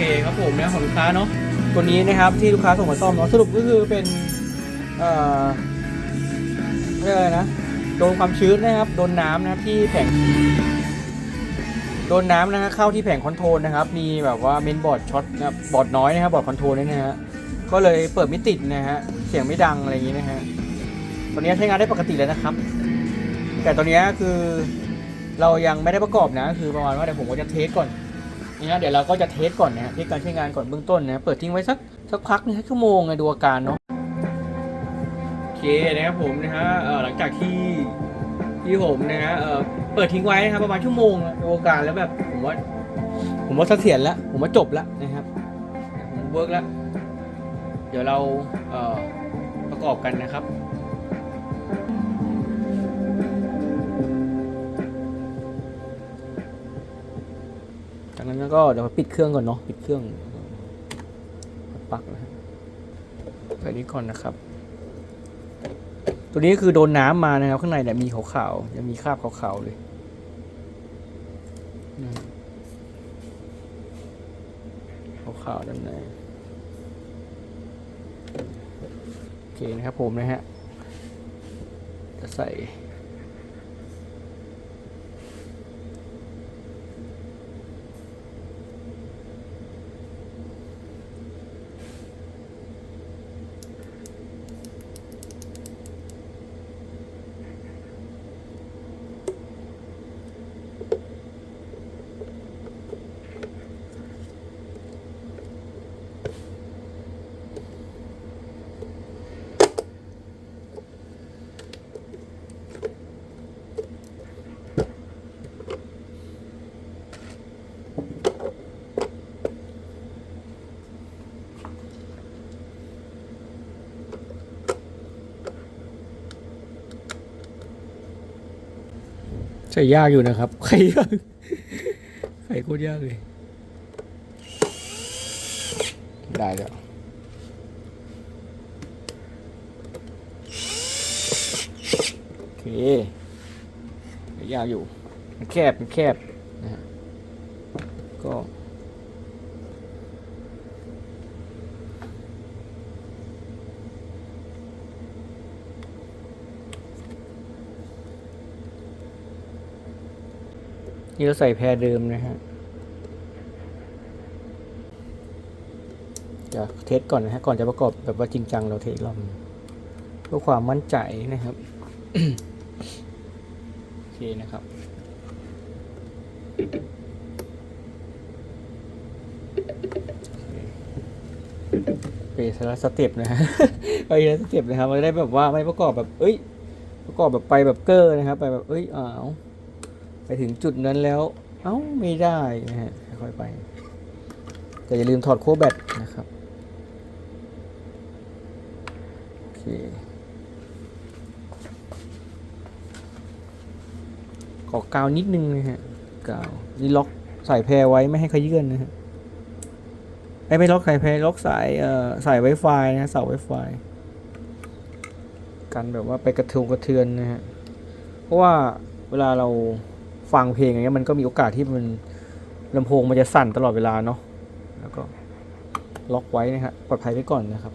เคครับผมนะของลูกค้าเนาะตัวนี้นะครับที่ลูกค้าส่งมาซ่อมเนาะสรุปก็คือเป็นเอ่อเรียกอะไรนะโดนความชื้นนะครับโดนน้ำนะครับที่แผงโดนน้ำนะฮะเข้าที่แผงคอนโทรลนะครับ มีแบบว่าเมนบอร์ดช็อตนะครับบอร์ดน้อยนะครับบอร์ดคอนโทรลนี่นะฮะก็เลยเปิดไม่ติดนะฮะเสียงไม่ดังอะไรอย่างนี้นะฮะตอนนี้ใช้งานได้ปกติแล้วนะครับ แต่ตอนนี้คือเรายังไม่ได้ประกอบนะ คือประมาณว่าเดี๋ยวผมก็จะเทสก่อน นี่ฮะเดี๋ยวเราก็จะเทสก่อนนะฮะเทสการใช้งานก่อนเบื้องต้นนะเปิดทิ้งไว้สักสักพักนึงสักชั่วโมงนะดูอาการเนาะโอเคนะครับผมนะฮะเอ่อหลังจากที่ที่ผมนะฮะเอ่อเปิดทิ้งไว้นะครับประมาณชั่วโมงนะดูอาการแล้วแบบผมว่า ผมว่าเสถียรแล้วผมว่าจบแล้วนะครับผมเวิร์กแล้วเดี๋ยวเราเอ่อประกอบกันนะครับ ก็เดี๋ยวปิดเครื่องก่อนเนาะปิดเครื่องปลั๊กนะฮะใส่นี้ก่อนนะครับ ตัวนี้คือโดนน้ำมานะครับ ข้างในเนี่ยมีขาวๆยังมีคราบขาวๆเลยขาวๆด้านในโอเคนะครับผมนะฮะจะใส่ ใส่ยากอยู่นะครับ ไข่ยากใส่โคตรยากเลย ได้แล้วโอเคใส่ยากอยู่ มันแคบ มันแคบนะฮะก็ นี่เราใส่แพรเดิมนะฮะเดี๋ยวเทสก่อนนะฮะ ก่อนจะประกอบแบบว่าจริงจังเราเทสรองเพื่อความมั่นใจนะครับ โอเคนะครับไปสละสเต็ปนะฮะ ไปละสเต็ปนะครับ เราได้แบบว่าไม่ประกอบแบบ เอ้ย ประกอบแบบไปแบบเกอร์นะครับ ไปแบบ เอ้ยอ้าว ไปถึงจุดนั้นแล้ว เอ้าไม่ได้นะฮะค่อยไป แต่อย่าลืมถอดโค้ดแบตนะครับ โอเคขอกาวนิดนึงนะฮะกาวนี่ล็อกใส่แพรไว้ไม่ให้ขยื่นนะฮะไม่ไม่ล็อกสายแพรล็อกสายเอ่อสายไวไฟนะฮะเสาไวไฟกันแบบว่าไปกระเทือนกระเทือนนะฮะเพราะว่าเวลาเรา ฟังเพลงอย่างเงี้ยมันก็มีโอกาสที่มันลำโพงมันจะสั่นตลอดเวลาเนาะแล้วก็ล็อกไว้นะฮะปลอดภัยไว้ก่อนนะครับ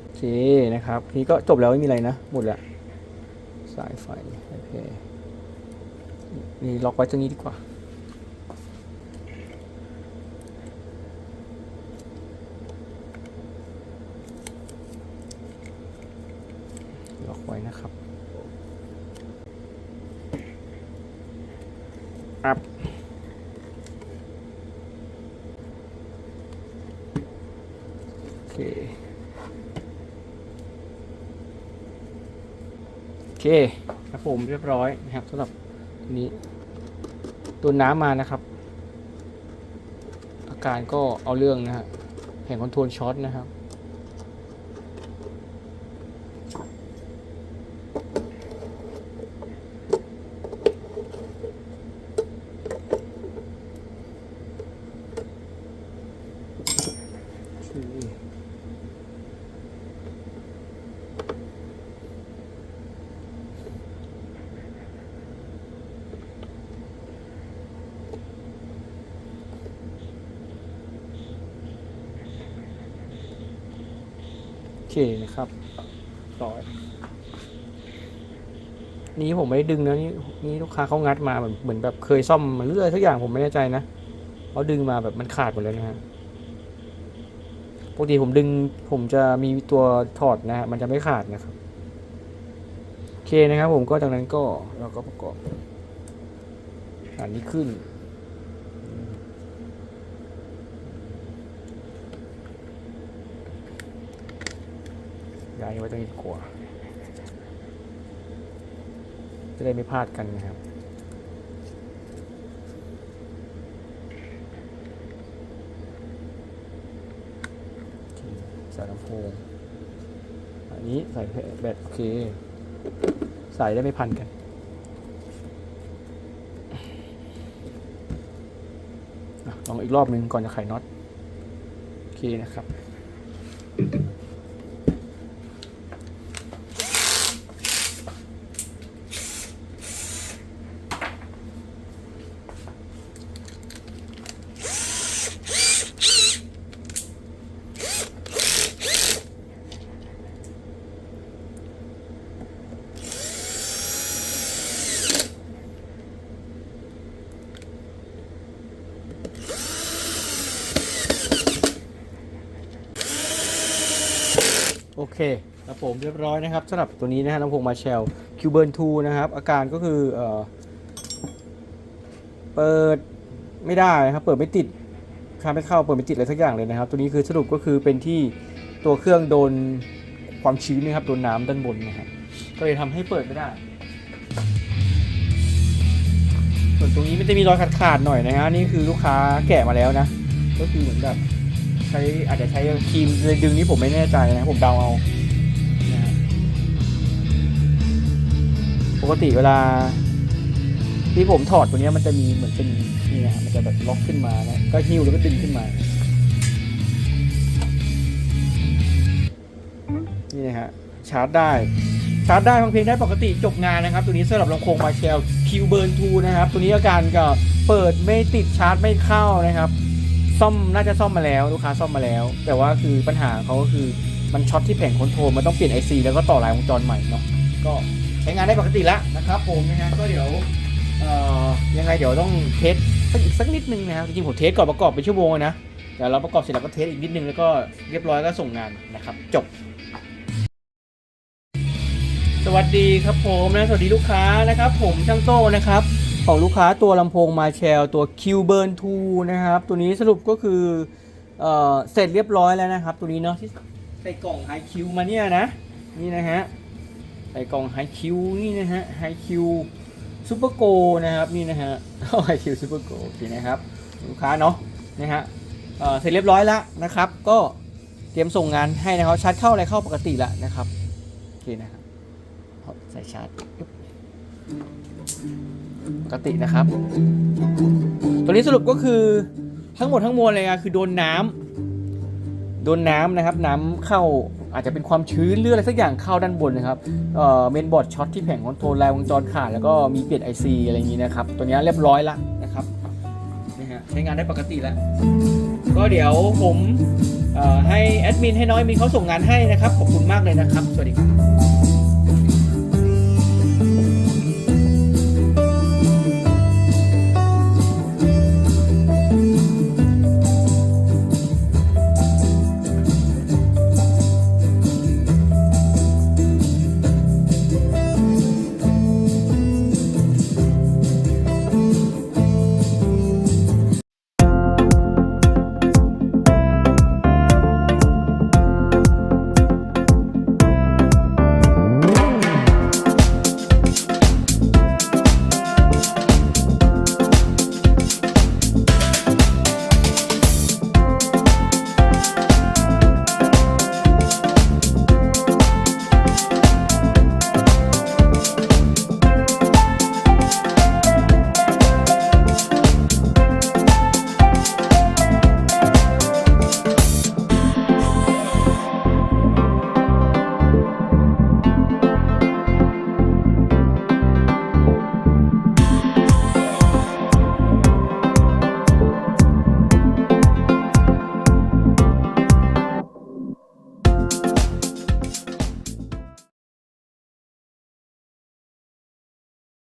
โอเคนะครับทีนี้ก็จบแล้วไม่มีอะไรนะ หมดแล้วสายไฟ โอเค นี่ล็อกไว้ตรงนี้ดีกว่า ล็อกไว้นะครับ อัพโอเค โอเคครับผมเรียบร้อยนะครับสำหรับตัวนี้ ตัวน้ำมานะครับ อาการก็เอาเรื่องนะฮะแห่งคอนโทรลช็อตนะครับ เคนะครับต่อนี้ผมไม่ได้ดึงนะนี่นี่ลูกค้าเขางัดมาเหมือนเหมือนแบบเคยซ่อมมาเรื่อยทุกอย่างผมไม่แน่ใจนะเขาดึงมาแบบมันขาดหมดเลยนะฮะปกติผมดึงผมจะมีตัวถอดนะฮะมันจะไม่ขาดนะครับโอเคนะครับผมก็จากนั้นก็เราก็ประกอบอันนี้ขึ้น ย้ายไว้ตรงนี้ดีกว่าจะได้ไม่พลาดกันนะครับใส่ลำโพงอันนี้ใส่แบตโอเค ใส่ได้ไม่พันกันลองอีกรอบหนึ่งก่อนจะไขน็อต โอเคนะครับ โอเคครับผมเรียบร้อยนะครับสำหรับตัวนี้นะฮะลำโพงมาเชลคิวเบิร์น2นะครับ อาการก็คือเอ่อเปิดไม่ได้นะครับ เปิดไม่ติดคาไม่เข้าเปิดไม่ติดอะไรสักอย่างเลยนะครับ ตัวนี้คือสรุปก็คือเป็นที่ตัวเครื่องโดนความชื้นนะครับโดนน้ำด้านบนนะครับก็เลยทำให้เปิดไม่ได้ ส่วนตรงนี้มันจะมีรอยขาดๆหน่อยนะฮะนี่คือลูกค้าแกะมาแล้วนะ ก็คือเหมือนแบบ ช้อาจจะใช้ครีมเลยดึงนี้ผมไม่แน่ใจนะผมเดาเอาปกติเวลา ที่ผมถอดตัวนี้มันจะมีเหมือนเป็นนี่นะมันจะแบบล็อกขึ้นมานะก็หิ้วแล้วก็ดึงขึ้นมานี่นะฮะชาร์จได้ชาร์จได้ฟังเพลงได้ปกติจบงานนะครับ ตัวนี้สำหรับลำโพงมาเชลคิวเบิร์น2นะครับ ตัวนี้อาการก็เปิดไม่ติดชาร์จไม่เข้านะครับ ซ่อมน่าจะซ่อมมาแล้วลูกค้าซ่อมมาแล้ว แต่ว่าคือปัญหาเขาก็คือมันช็อตที่แผงคอนโทรลมันต้องเปลี่ยน IC แล้วก็ต่อลายวงจรใหม่เนาะก็ใช้งานได้ปกติแล้วนะครับผมนะฮะก็เดี๋ยวเอ่อยังไงเดี๋ยวต้องเทสสักอีกสักนิดนึงนะครับจริงๆผมเทสก่อนประกอบเป็นชั่วโมงนะเดี๋ยวเราประกอบเสร็จแล้วก็เทสอีกนิดนึงแล้วก็เรียบร้อยก็ส่งงานนะครับจบ สวัสดีครับผมนะสวัสดีลูกค้านะครับ ผมช่างโต้นะครับ ของลูกค้าตัวลำโพงมาแชลตัว Q Burn 2นะครับ ตัวนี้สรุปก็คือเออเสร็จเรียบร้อยแล้วนะครับ ตัวนี้เนาะที่ใส่กล่อง High Q มาเนี่ยนะนี่นะฮะใส่กล่อง High Q นี่นะฮะ High Q Super Go นะครับนี่นะฮะ High Q Super Go โอเคนะครับลูกค้าเนาะนะฮะเเสร็จเรียบร้อยแล้วนะครับ ก็เตรียมส่งงานให้นะครับชาร์จเข้าอะไรเข้าปกติแล้วนะครับโอเคนะครับใส่ชาร์จ ปกตินะครับ ตัวนี้สรุปก็คือทั้งหมดทั้งมวลเลยอะคือโดนน้ำโดนน้ำนะครับ น้ำเข้าอาจจะเป็นความชื้นหรืออะไรสักอย่างเข้าด้านบนนะครับเอ่อเมนบอร์ดช็อตที่แผงคอนโทรลแรงวงจรขาดแล้วก็มีเปลี่ยน IC อะไรอย่างนี้นะครับ ตัวนี้เรียบร้อยละนะครับนี่ฮะใช้งานได้ปกติแล้ว ก็เดี๋ยวผมให้แอดมินให้น้อยมินเขาส่งงานให้นะครับ ขอบคุณมากเลยนะครับ สวัสดีครับ